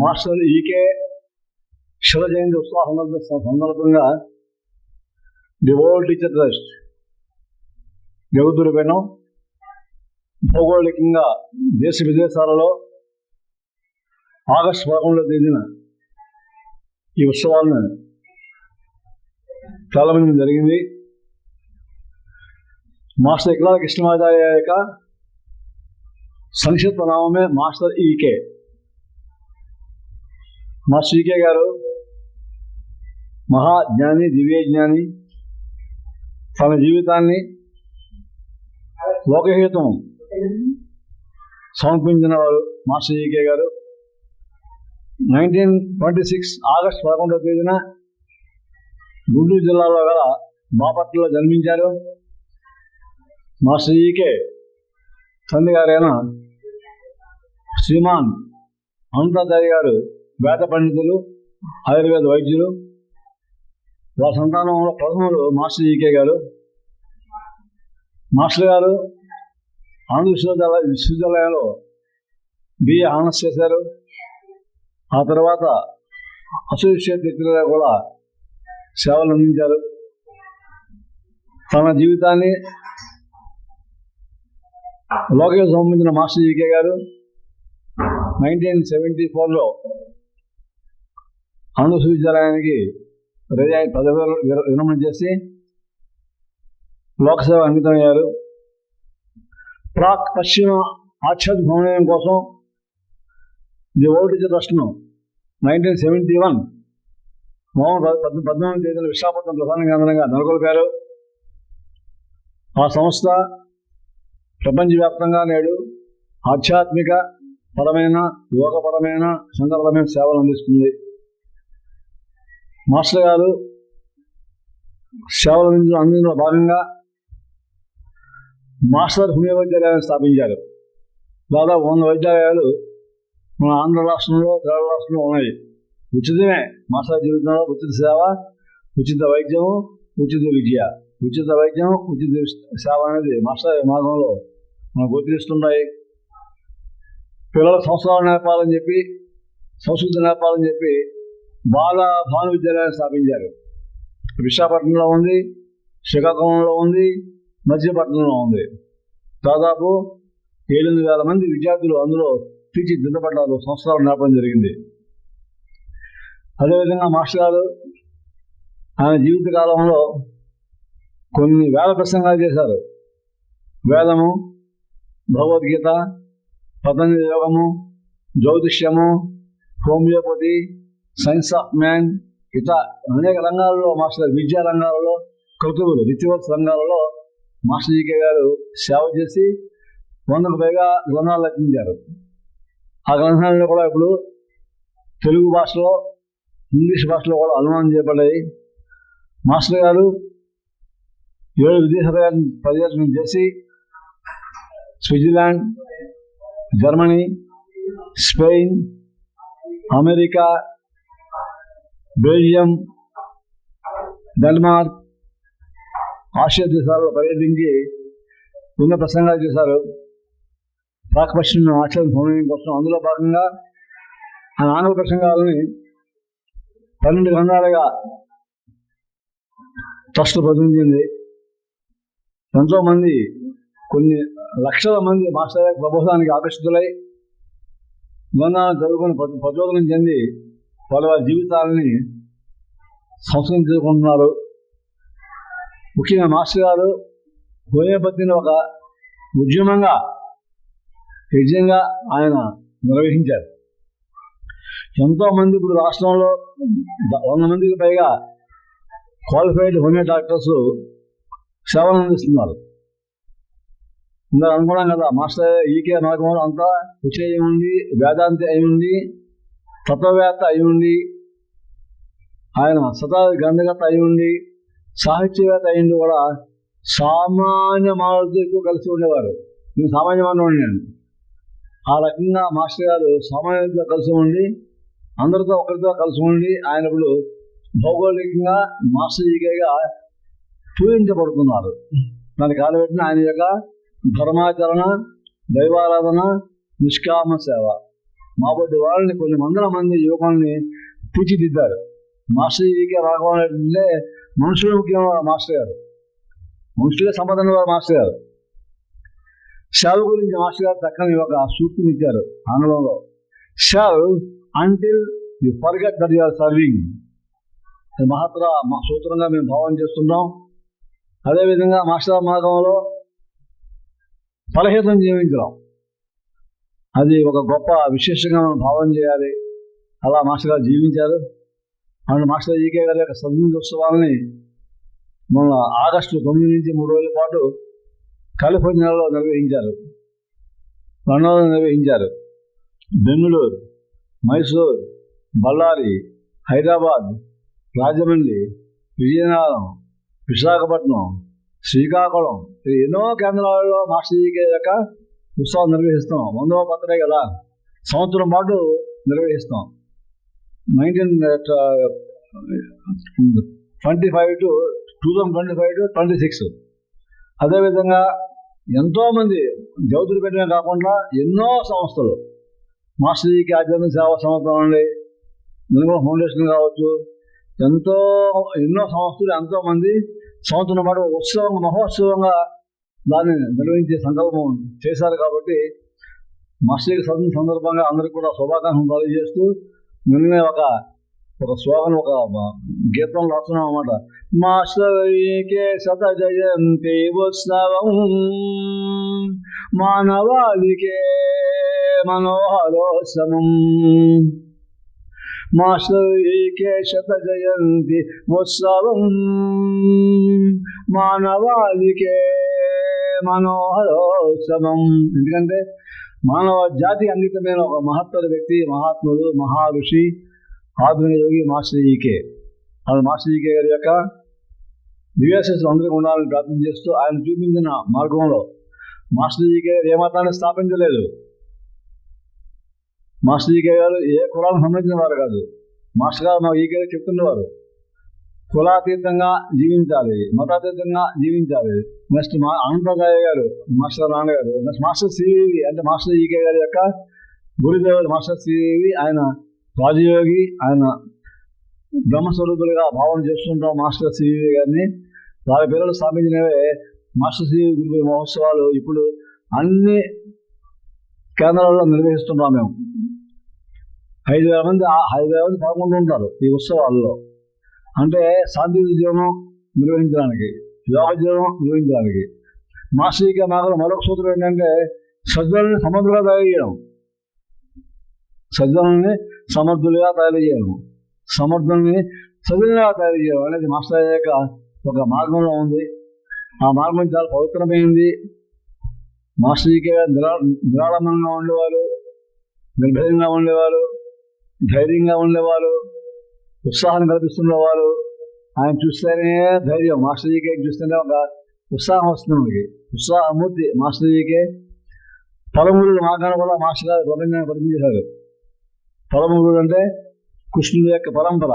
Master ఈకే Shiva Jayanti ఉత్సవ సందర్భ సందర్భంగా ది వరల్డ్ టీచర్ ట్రస్ట్ జగద్దురుపైన భౌగోళికంగా దేశ విదేశాలలో ఆగస్టు పదకొండులో తేదీన ఈ ఉత్సవాలను ప్రారంభించడం జరిగింది. మాస్టర్ ఇక్కడ కృష్ణమాచార్య యొక్క సంక్షిప్త నామమే మాస్టర్ ఈకే. మాస్టర్ ఈకే గారు మహాజ్ఞాని దివ్యజ్ఞాని తన జీవితాన్ని లోకహితం సమర్పించిన వారు మాస్టర్ ఈకే గారు. నైన్టీన్ ట్వంటీ సిక్స్ ఆగస్ట్ పదకొండవ తేదీన గుంటూరు జిల్లాలో గల బాపట్లలో జన్మించారు మాస్టర్ ఈకే తండ్రి గారైన శ్రీమాన్ అనంతాచారి గారు. వేద పండితులు ఆయుర్వేద వైద్యులు వాళ్ళ సంతానంలో ప్రథములు మాస్టర్ ఈకే గారు. మాస్టర్ గారు ఆంధ్ర విశ్వవిద్యాలయ విశ్వవిద్యాలయంలో బిఏ ఆనర్స్ చేశారు. ఆ తర్వాత అసోసియేట్ కూడా సేవలు అందించారు. తన జీవితాన్ని లోకేష్ సంబంధించిన మాస్టర్ జీకే గారు నైన్టీన్ సెవెంటీ ఫోర్లో ఆంధ్ర విశ్వవిద్యాలయానికి రిజైన్ పదవి విర- విరమణ చేసి లోకసేవ అంకితమయ్యారు. ప్రాక్ పశ్చిమ ఆచ్ఛాద్ సమన్వయం కోసం ది ఓల్డ్ ట్రస్ట్ను నైన్టీన్ సెవెంటీ వన్ నవంబర్ పద్- పద్నాలుగు తేదీన విశాఖపట్నం ప్రధాన కేంద్రంగా నెలకొల్పారు. ఆ సంస్థ ప్రపంచవ్యాప్తంగా నేడు ఆధ్యాత్మిక పరమైన యోగపరమైన సందర్భమైన సేవలు అందిస్తుంది. మాస్టర్ గారు సేవల అందించడం అందించడంలో భాగంగా మాస్టర్ హోమియో వైద్యాలయాన్ని స్థాపించారు. దాదాపు వంద వైద్యాలయాలు మన ఆంధ్ర రాష్ట్రంలో తెలంగాణ రాష్ట్రంలో ఉన్నాయి. ఉచితమే మాస్టర్ జీవితంలో ఉచిత సేవ ఉచిత వైద్యం ఉచిత విద్య. ఉచిత వైద్యం ఉచిత సేవ అనేది మాస్టర్ మార్గంలో మనకు గోచరిస్తుంటాయి. పిల్లల సంవత్సరాలు నేర్పాలని చెప్పి సంస్కృతి నేర్పాలని చెప్పి బాల భాను విద్యాలయాన్ని స్థాపించారు. విశాఖపట్నంలో ఉంది శ్రీకాకుళంలో ఉంది మధ్యపట్నంలో ఉంది. దాదాపు ఏడెనిమిది వేల మంది విద్యార్థులు అందులో తీర్చిదిద్దబడ్డారు. సంవత్సరాలు నడపడం జరిగింది. అదేవిధంగా మాస్టర్ గారు ఆయన జీవిత కాలంలో కొన్ని వేల ప్రసంగాలు చేశారు. వేదము భగవద్గీత పతంజలి యోగము జ్యోతిష్యము హోమియోపతి సైన్స్ ఆఫ్ మ్యాన్ ఇట్లా అనేక రంగాల్లో మాస్టర్ విద్యా రంగాలలో కృతువులు రిచువల్స్ రంగాలలో మాస్టర్ జీకే గారు సేవ చేసి వందకు పైగా గ్రంథాలు రచించారు. ఆ గ్రంథాలను కూడా ఇప్పుడు తెలుగు భాషలో ఇంగ్లీష్ భాషలో కూడా అనుమానం చేయబడ్డాయి. మాస్టర్ గారు ఏడు విదేశ పర్యటన చేసి Switzerland Germany Spain America Belgium Denmark Asia దేశాలలో పర్యటించి ఎన్నో ప్రసంగాలు చేశారు. పాకపశ్చిమ ఆచరణ సమయం కోసం అందులో భాగంగా ఆ ఆంగ్ల ప్రసంగాలని పన్నెండు గ్రంథాలుగా ట్రస్ట్ ప్రతినిధించింది ఎంతో మంది కొన్ని లక్షల మంది మాస్టర్ ప్రబోధానికి ఆకర్షితులై గ్రంథాలను చదువుకుని ప్రచోదనం చెంది వాళ్ళ వారి జీవితాలని సంస్కరించుకుంటున్నారు. ముఖ్యంగా మాస్టర్ గారు హోమియోపతిని ఒక ఉద్యమంగా యజ్ఞంగా ఆయన నిర్వహించారు. ఎంతోమంది ఇప్పుడు రాష్ట్రంలో వంద మందికి పైగా క్వాలిఫైడ్ హోమియో డాక్టర్స్ సేవలు అందిస్తున్నారు. ఇంకా అనుకున్నాం కదా మాస్టర్ ఈకే మార్గంలో అంతా విషయ అయ్యి ఉంది వేదాంతి అయి ఉంది తత్వవేత్త అయి ఉండి ఆయన శతాబ్ది గంధగత అయి ఉండి సాహిత్యవేత్త అయ్యుండి కూడా సామాన్య మానవులతో ఎక్కువ కలిసి ఉండేవారు. నేను సామాన్య మానవుడు నేను. ఆ రకంగా మాస్టర్ గారు సామాన్యులతో కలిసి ఉండి అందరితో ఒకరితో కలిసి ఉండి ఆయన ఇప్పుడు భౌగోళికంగా మాస్టర్ ఈకేగా పూజించబడుతున్నారు దానికి కాలబెట్టిన ఆయన యొక్క ధర్మాచరణ దైవారాధన నిష్కామ సేవ. మాబోటి వాళ్ళని కొన్ని వందల మంది యువకుల్ని తీర్చిదిద్దారు. మాస్టర్ ఈకే రాఘవన్ మనుషులు ముఖ్యమైన మాస్టర్ గారు. మనుషులే సంపదన వారు మాస్టర్ గారు. సేవ గురించి మాస్టర్ గారు చక్కని ఒక సూక్తినిచ్చారు ఆంగ్లంలో. Save until you forget that your serving మహత్తర మా సూత్రంగా మేము భావన చేస్తున్నాం. అదేవిధంగా మాస్టర్ మార్గంలో బలహీతం జీవించడం అది ఒక గొప్ప విశేషంగా మనం భావన చేయాలి. అలా మాస్టర్ గారు జీవించారు. అండ్ మాస్టర్ ఈకే గారి యొక్క సద్వినియోగ ఉత్సవాలని మన ఆగస్టు తొమ్మిది నుంచి మూడు రోజుల పాటు కాలిఫోర్నియాలో నిర్వహించారు. లండన్లో నిర్వహించారు. బెంగళూరు మైసూర్ బళ్ళారి హైదరాబాద్ రాజమండ్రి విజయనగరం విశాఖపట్నం శ్రీకాకుళం ఎన్నో కేంద్రాలలో మాస్టర్ జీకే యొక్క ఉత్సవం నిర్వహిస్తాం. వందవ పత్రే కదా. సంవత్సరం పాటు నిర్వహిస్తాం. Nineteen twenty five to two thousand twenty five to twenty six అదేవిధంగా ఎంతోమంది దేవతలు పెట్టిన కాకుండా ఎన్నో సంస్థలు. మాస్టర్జీకి ఆధ్యాత్మిక సేవా సంస్థలు అండి. నిర్మల ఫౌండేషన్ కావచ్చు. ఎంతో ఎన్నో సంస్థలు ఎంతో మంది సంవత్సరం పాటు ఉత్సవం మహోత్సవంగా దాన్ని నిర్వహించే సంకల్పం చేశారు కాబట్టి మాస్టర్కి సదన సందర్భంగా అందరికీ కూడా శుభాకాంక్షలు తెలియజేస్తూ నిన్నే ఒక ఒక శ్లోకం ఒక గీతం రాస్తున్నాం అనమాట మాస్టర్కే శత జయంతి ఉత్సవం. మానవాళికే మనోహరోత్సవం మాస్టర్కే శత జయంతి ఉత్సవం మానవాళికే మనోహరోత్సవం. ఎందుకంటే మానవ జాతి అంకితమైన ఒక మహత్తర వ్యక్తి మహాత్ముడు మహా ఋషి ఆధునిక యోగి మాస్టర్జీకే అది మాస్టర్జీకే గారి యొక్క నివేశం అందరికీ ఉండాలని ప్రార్థన చేస్తూ ఆయన చూపించిన మార్గంలో మాస్టర్జీకే గారు ఏ మతాన్ని స్థాపించలేదు. మాస్టర్ ఈకే గారు ఏ కులానికి సంబంధించిన వారు కాదు. మాస్టర్ గారు మా ఈకే గారు చెప్తున్నవారు. కులాతీతంగా జీవించాలి మతాతీతంగా జీవించాలి. నెక్స్ట్ మా అనంతరాయ గారు మాస్టర్ నాన్నగారు నెక్స్ట్ మాస్టర్ సివి అంటే మాస్టర్ ఈకే గారి యొక్క గురుదేవుడు మాస్టర్ సివి ఆయన రాజయోగి ఆయన బ్రహ్మస్వరూపులుగా భావన చేస్తుంటాం మాస్టర్ సివి గారిని. వారి పిల్లలు స్థాపించినవే మాస్టర్ సివి గురు మహోత్సవాలు. ఇప్పుడు అన్ని కేంద్రాల్లో నిర్వహిస్తున్నాం మేము. ఐదు వేల మంది ఐదు వేల మంది పాల్గొంటూ ఉంటారు ఈ ఉత్సవాల్లో. అంటే శాంతి జీవనం నిర్వహించడానికి యోగ జీవనం నిర్వహించడానికి. మాస్టర్గా మాకు మరొక సూత్రం ఏంటంటే సజ్జలని సమర్థులుగా తయారు చేయడం. సజ్జలని సమర్థులుగా తయారు చేయడం. సమర్థుల్ని సజ్జలుగా తయారు చేయడం అనేది మాస్టర్ యొక్క ఒక మార్గంలో ఉంది. ఆ మార్గం చాలా పవిత్రమైంది. మాస్టర్కి నిరా నిరాళంబంగా ఉండేవారు నిర్భయంగా ఉండేవారు. ధైర్యంగా ఉండేవారు ఉత్సాహం కల్పిస్తున్నవారు ఆయన చూస్తేనే ధైర్యం. మాస్టర్జీకే చూస్తేనే ఒక ఉత్సాహం వస్తుంది మనకి. ఉత్సాహమూర్తి మాస్టర్జీకే పదమూడు మార్గాన్ని కూడా మాస్టర్ గారు ప్రపంచాన్ని పరిచయించారు పదమూడు అంటే కృష్ణుడి యొక్క పరంపర.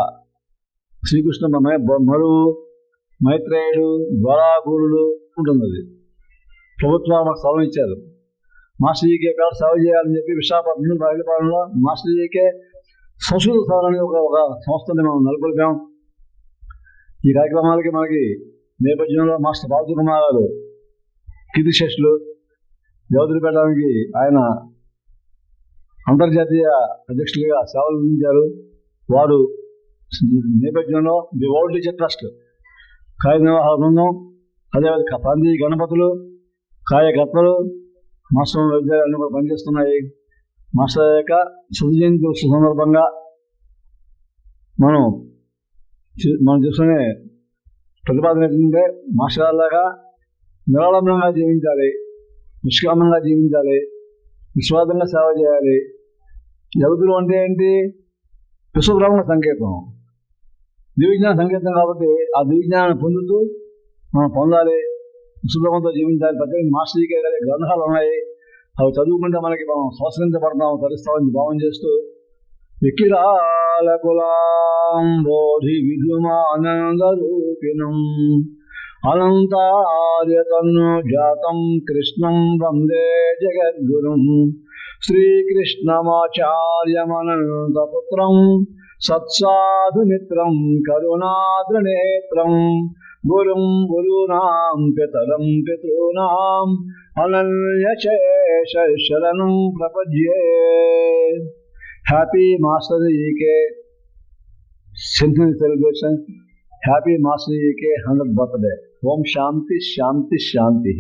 శ్రీకృష్ణ మరువు మైత్రేయుడు ద్వారాగురుడు ఉంటుంది అది ప్రభుత్వం మాకు స్థలం ఇచ్చారు. మాస్టర్జీకి జీకే సేవ చేయాలని చెప్పి విశాఖపట్నం రాజపాలెంలో మాస్టర్జీకే సంస్కృత సభ ఒక ఒక సంస్థని మనం నెలకొల్పాం. ఈ కార్యక్రమాలకి మనకి నేపథ్యంలో మాస్టర్ బాబు కుమార్ గారు కీర్తిశేషులు పెట్టడానికి ఆయన అంతర్జాతీయ అధ్యక్షులుగా సేవలు అందించారు. వారు నేపథ్యంలో ది వరల్డ్ టీచర్ ట్రస్ట్ కార్యనిర్వాహక బృందం అదేవిధంగా ప్రాంతీయ గణపతులు కార్యకర్తలు మాస్టర్ వైద్యాలు అన్ని కూడా పనిచేస్తున్నాయి. మాస్టర్ యొక్క శుద్ధ జయంతి ఉత్సవ సందర్భంగా మనం మనం చూసుకునే ప్రతిపాదన ఏంటంటే మాస్టర్ లాగా నిరాళంబంగా జీవించాలి నిష్కామంగా జీవించాలి నిస్వార్థంగా సేవ చేయాలి. యవతులు అంటే ఏంటి? విశ్వబ్రహ్మణ సంకేతం. దివిజ్ఞాన సంకేతం కాబట్టి ఆ దివిజ్ఞానాన్ని పొందుతూ మనం పొందాలి. విశ్వబ్రహ్మంతో జీవించాలి. ప్రతి మాస్టర్కి గారి గ్రంథాలు ఉన్నాయి. అవి చదువుకుంటే మనకి మనం సంస్కరించబడతాం తరిస్తామని భావం చేస్తూ వికిరాలకులాంబోధి విధుమానందరూపిణం అనంతార్యతన్ను జాతం కృష్ణం వందే జగద్గురుం శ్రీకృష్ణమాచార్యమనంతపుత్రం సత్సాధుమిత్రం కరుణాద్రనేత్రం గురుం గురూనాం పితరం పితॄనాం అనన్యశేష శరణం ప్రపద్యే happy master EK century celebration happy master EK hundred birthday ఓం శాంతి శాంతి శాంతి